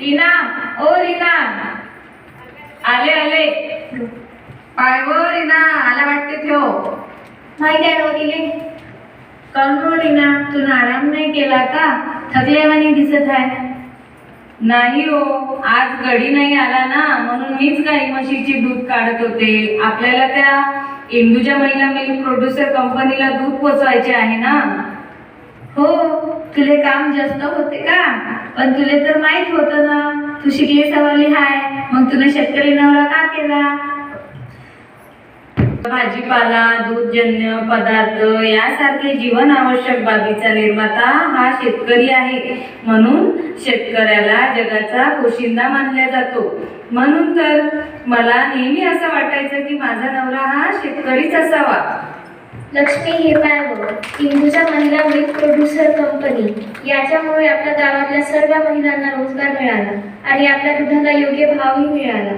रीना ओ रीना. आले आले. पाय व रीना आला वाटते ठेव माहिती आहे हो तिले कौन रीना? तू आराम नाही केला का? थकलेवानी दिसत आहे. नाही हो आज गडी नाही आला ना म्हणून मीच गाई म्हशीची दूध काढत होते. आपल्याला त्या इंदुजा महिला मिल्क प्रोड्युसर कंपनीला दूध पोचवायचे आहे ना. हो तुले काम जास्त होते का? पण तुले तर माहीत होतं शिकली सवरली हाय मग तुला शेतकरी नवरा का केला? भाजीपाला दूधजन्य पदार्थ यासारखे जीवन आवश्यक बाबीचा निर्माता हा शेतकरी आहे. म्हणून शेतकऱ्याला जगाचा पोशिंदा मानला जातो. म्हणून तर मला नेहमी असं वाटायचं की माझा नवरा हा शेतकरीच असावा. लक्ष्मी हिरवाय व इंदुजा महिला मिल्क प्रोड्युसर कंपनी याच्यामुळे आपल्या गावातल्या सर्व महिलांना रोजगार मिळाला आणि आपल्या दुधाला योग्य भावही मिळाला.